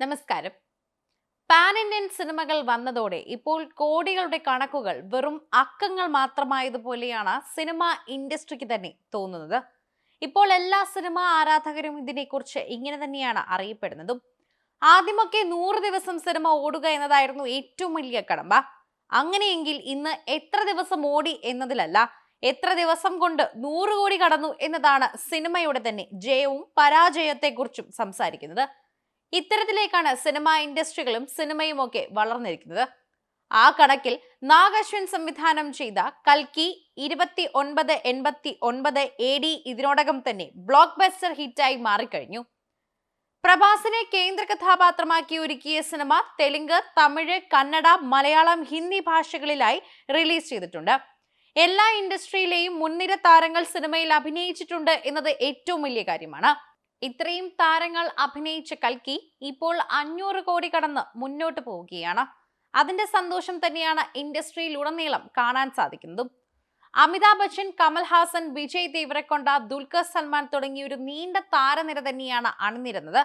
നമസ്കാരം. Pan Indian സിനിമകൾ വന്നതോടെ ഇപ്പോൾ കോടികളുടെ കണക്കുകൾ വെറും അക്കങ്ങൾ മാത്രമായതുപോലെയാണ് സിനിമ ഇൻഡസ്ട്രിക്ക് തന്നെ തോന്നുന്നത്. ഇപ്പോൾ എല്ലാ സിനിമാ ആരാധകരും ഇതിനെക്കുറിച്ച് ഇങ്ങനെ തന്നെയാണ് അറിയപ്പെടുന്നതും. ആദ്യമൊക്കെ നൂറ് ദിവസം സിനിമ ഓടുക എന്നതായിരുന്നു ഏറ്റവും വലിയ കടമ്പ. അങ്ങനെയെങ്കിൽ ഇന്ന് എത്ര ദിവസം ഓടി എന്നതിലല്ല എത്ര ദിവസം കൊണ്ട് നൂറ് കോടി കടന്നു എന്നതാണ് സിനിമയുടെ തന്നെ ജയവും പരാജയത്തെക്കുറിച്ചും സംസാരിക്കുന്നത്. ഇത്തരത്തിലേക്കാണ് സിനിമാ ഇൻഡസ്ട്രികളും സിനിമയും ഒക്കെ വളർന്നിരിക്കുന്നത്. ആ കണക്കിൽ നാഗശ്വൻ സംവിധാനം ചെയ്ത കൽക്കി ഇരുപത്തി ഒൻപത് എൺപത്തി ഒൻപത് എ ഡി ഇതിനോടകം തന്നെ ബ്ലോക്ക് ബസ്റ്റർ ഹിറ്റായി മാറിക്കഴിഞ്ഞു. പ്രഭാസിനെ കേന്ദ്ര കഥാപാത്രമാക്കി ഒരുക്കിയ സിനിമ തെലുങ്ക് തമിഴ് കന്നഡ മലയാളം ഹിന്ദി ഭാഷകളിലായി റിലീസ് ചെയ്തിട്ടുണ്ട്. എല്ലാ ഇൻഡസ്ട്രിയിലെയും മുൻനിര താരങ്ങൾ സിനിമയിൽ അഭിനയിച്ചിട്ടുണ്ട് എന്നത് ഏറ്റവും വലിയ കാര്യമാണ്. ഇത്രയും താരങ്ങൾ അഭിനയിച്ച കൽക്കി ഇപ്പോൾ അഞ്ഞൂറ് കോടി കടന്ന് മുന്നോട്ട് പോവുകയാണ്. അതിന്റെ സന്തോഷം തന്നെയാണ് ഇൻഡസ്ട്രിയിൽ ഉടനീളം കാണാൻ സാധിക്കുന്നതും. അമിതാഭ് ബച്ചൻ കമൽഹാസൻ വിജയ് ദേവരക്കൊണ്ട ദുൽഖർ സൽമാൻ തുടങ്ങിയ ഒരു നീണ്ട താരനിര തന്നെയാണ് അണിനിരുന്നത്.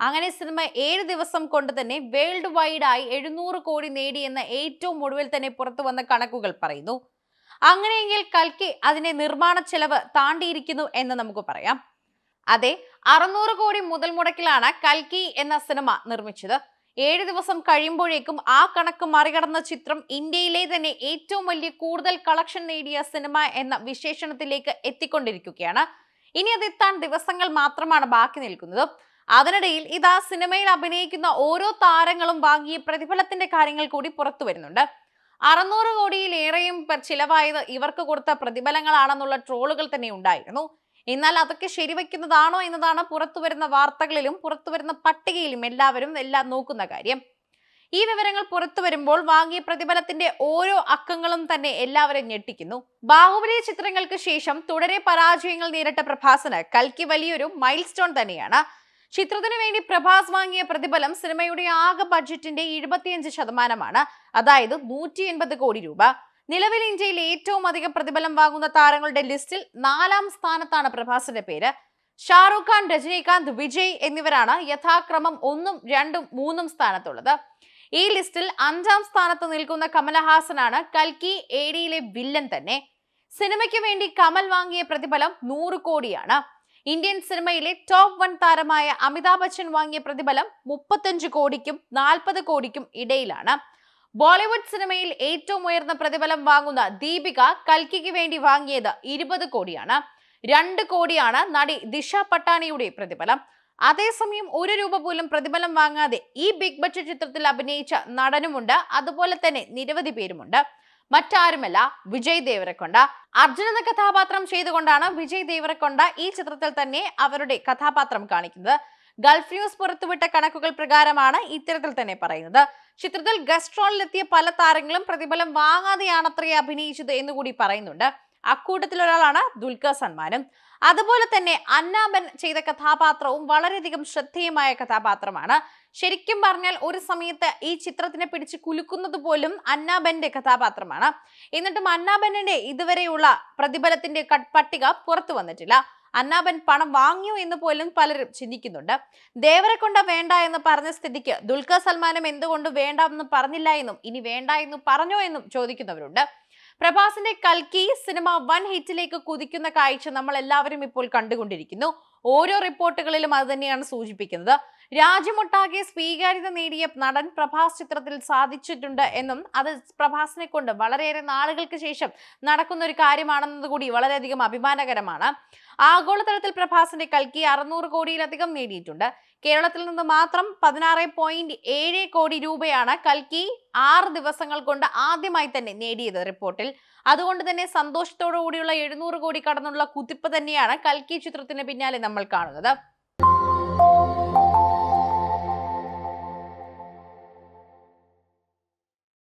അങ്ങനെ സിനിമ ഏഴ് ദിവസം കൊണ്ട് തന്നെ വേൾഡ് വൈഡായി എഴുന്നൂറ് കോടി നേടിയെന്ന് ഏറ്റവും ഒടുവിൽ തന്നെ പുറത്തു വന്ന കണക്കുകൾ പറയുന്നു. അങ്ങനെയെങ്കിൽ കൽക്കി അതിന്റെ നിർമ്മാണ ചെലവ് താണ്ടിയിരിക്കുന്നു എന്ന് നമുക്ക് പറയാം. അതെ അറുന്നൂറ് കോടി മുതൽ മുടക്കിലാണ് കൽക്കി എന്ന സിനിമ നിർമ്മിച്ചത്. ഏഴ് ദിവസം കഴിയുമ്പോഴേക്കും ആ കണക്ക് മറികടന്ന ചിത്രം ഇന്ത്യയിലെ തന്നെ ഏറ്റവും വലിയ കൂടുതൽ കളക്ഷൻ നേടിയ സിനിമ എന്ന വിശേഷണത്തിലേക്ക് എത്തിക്കൊണ്ടിരിക്കുകയാണ്. ഇനി അതെത്താൻ ദിവസങ്ങൾ മാത്രമാണ് ബാക്കി നിൽക്കുന്നത്. അതിനിടയിൽ ഇതാ സിനിമയിൽ അഭിനയിക്കുന്ന ഓരോ താരങ്ങളും വാങ്ങിയ പ്രതിഫലത്തിന്റെ കാര്യങ്ങൾ കൂടി പുറത്തു വരുന്നുണ്ട്. അറുന്നൂറ് കോടിയിലേറെയും ചിലവായത് ഇവർക്ക് കൊടുത്ത പ്രതിഫലങ്ങളാണെന്നുള്ള ട്രോളുകൾ തന്നെ ഉണ്ടായിരുന്നു. എന്നാൽ അതൊക്കെ ശരിവെക്കുന്നതാണോ എന്നതാണ് പുറത്തു വരുന്ന വാർത്തകളിലും പുറത്തു വരുന്ന പട്ടികയിലും എല്ലാവരും എല്ലാം നോക്കുന്ന കാര്യം. ഈ വിവരങ്ങൾ പുറത്തു വരുമ്പോൾ വാങ്ങിയ പ്രതിഫലത്തിന്റെ ഓരോ അക്കങ്ങളും തന്നെ എല്ലാവരും ഞെട്ടിക്കുന്നു. ബാഹുബലി ചിത്രങ്ങൾക്ക് ശേഷം തുടരെ പരാജയങ്ങൾ നേരിട്ട പ്രഭാസിന് കൽക്കി വലിയൊരു മൈൽ സ്റ്റോൺ തന്നെയാണ്. ചിത്രത്തിനു വേണ്ടി പ്രഭാസ് വാങ്ങിയ പ്രതിഫലം സിനിമയുടെ ആകെ ബഡ്ജറ്റിന്റെ എഴുപത്തിയഞ്ച് ശതമാനമാണ്. അതായത് നൂറ്റി കോടി രൂപ. നിലവിൽ ഇന്ത്യയിൽ ഏറ്റവും അധികം പ്രതിഫലം വാങ്ങുന്ന താരങ്ങളുടെ ലിസ്റ്റിൽ നാലാം സ്ഥാനത്താണ് പ്രഭാസിന്റെ പേര്. ഷാറുഖ് ഖാൻ രജനീകാന്ത് വിജയ് എന്നിവരാണ് യഥാക്രമം ഒന്നും രണ്ടും മൂന്നും സ്ഥാനത്തുള്ളത്. ഈ ലിസ്റ്റിൽ അഞ്ചാം സ്ഥാനത്ത് നിൽക്കുന്ന കമലഹാസനാണ് കൽക്കി ഏഡിയിലെ വില്ലൻ തന്നെ. സിനിമയ്ക്ക് വേണ്ടി കമൽ വാങ്ങിയ പ്രതിഫലം നൂറ് കോടിയാണ്. ഇന്ത്യൻ സിനിമയിലെ ടോപ്പ് വൺ താരമായ അമിതാഭ് ബച്ചൻ വാങ്ങിയ പ്രതിഫലം മുപ്പത്തഞ്ച് കോടിക്കും നാൽപ്പത് കോടിക്കും ഇടയിലാണ്. ബോളിവുഡ് സിനിമയിൽ ഏറ്റവും ഉയർന്ന പ്രതിഫലം വാങ്ങുന്ന ദീപിക കൽക്കിക്ക് വേണ്ടി വാങ്ങിയത് ഇരുപത് കോടിയാണ്. രണ്ട് കോടിയാണ് നടി ദിശ പട്ടാണിയുടെ പ്രതിഫലം. അതേസമയം ഒരു രൂപ പോലും പ്രതിഫലം വാങ്ങാതെ ഈ ബിഗ് ബഡ്ജറ്റ് ചിത്രത്തിൽ അഭിനയിച്ച നടനുമുണ്ട്. അതുപോലെ തന്നെ നിരവധി പേരുമുണ്ട്. മറ്റാരുമല്ല വിജയ് ദേവരക്കൊണ്ട. അർജുൻ എന്ന കഥാപാത്രം ചെയ്തുകൊണ്ടാണ് വിജയ് ദേവരക്കൊണ്ട ഈ ചിത്രത്തിൽ തന്നെ അവരുടെ കഥാപാത്രം കാണിക്കുന്നത്. ഗൾഫ് ന്യൂസ് പുറത്തുവിട്ട കണക്കുകൾ പ്രകാരമാണ് ഇത്തരത്തിൽ തന്നെ പറയുന്നത്. ചിത്രത്തിൽ ഗസ്ട്രോണിലെത്തിയ പല താരങ്ങളും പ്രതിഫലം വാങ്ങാതെയാണത്രേ അഭിനയിച്ചത് എന്നുകൂടി പറയുന്നുണ്ട്. അക്കൂട്ടത്തിലൊരാളാണ് ദുൽഖർ സൽമാനും. അതുപോലെ തന്നെ അന്നാമൻ ചെയ്ത കഥാപാത്രവും വളരെയധികം ശ്രദ്ധേയമായ കഥാപാത്രമാണ്. ശരിക്കും പറഞ്ഞാൽ ഒരു സമയത്ത് ഈ ചിത്രത്തിനെ പിടിച്ച് കുലുക്കുന്നത് പോലും അന്നാബന്റെ കഥാപാത്രമാണ്. എന്നിട്ടും അന്നാബന്റെ ഇതുവരെയുള്ള പ്രതിഫലത്തിന്റെ പട്ടിക പുറത്തു വന്നിട്ടില്ല. അന്നാബൻ പണം വാങ്ങിയോ എന്ന് പോലും പലരും ചിന്തിക്കുന്നുണ്ട്. ദേവരെ വേണ്ട എന്ന് പറഞ്ഞ സ്ഥിതിക്ക് ദുൽഖർ സൽമാനും എന്തുകൊണ്ട് വേണ്ട എന്ന് പറഞ്ഞില്ല എന്നും ഇനി വേണ്ട എന്ന് പറഞ്ഞോ എന്നും ചോദിക്കുന്നവരുണ്ട്. പ്രഭാസിന്റെ കൽക്കി സിനിമ വൻ ഹിറ്റിലേക്ക് കുതിക്കുന്ന കാഴ്ച നമ്മൾ എല്ലാവരും ഇപ്പോൾ കണ്ടുകൊണ്ടിരിക്കുന്നു. ഓരോ റിപ്പോർട്ടുകളിലും അത് തന്നെയാണ് സൂചിപ്പിക്കുന്നത്. രാജ്യമൊട്ടാകെ സ്വീകാര്യത നേടിയ നടൻ പ്രഭാസ് ചിത്രത്തിൽ സാധിച്ചിട്ടുണ്ട് എന്നും അത് പ്രഭാസിനെ കൊണ്ട് വളരെയേറെ നാളുകൾക്ക് ശേഷം നടക്കുന്ന ഒരു കാര്യമാണെന്നത് കൂടി വളരെയധികം അഭിമാനകരമാണ്. ആഗോളതലത്തിൽ പ്രഭാസിന്റെ കൽക്കി അറുന്നൂറ് കോടിയിലധികം നേടിയിട്ടുണ്ട്. കേരളത്തിൽ നിന്ന് മാത്രം പതിനാറ് പോയിന്റ് ഏഴ് കോടി രൂപയാണ് കൽക്കി ആറ് ദിവസങ്ങൾ കൊണ്ട് ആദ്യമായി തന്നെ നേടിയത് റിപ്പോർട്ടിൽ. അതുകൊണ്ട് തന്നെ സന്തോഷത്തോടു കൂടിയുള്ള എഴുന്നൂറ് കോടി കടന്നുള്ള കുതിപ്പ് തന്നെയാണ് കൽക്കി ചിത്രത്തിന് പിന്നാലെ നമ്മൾ കാണുന്നത്.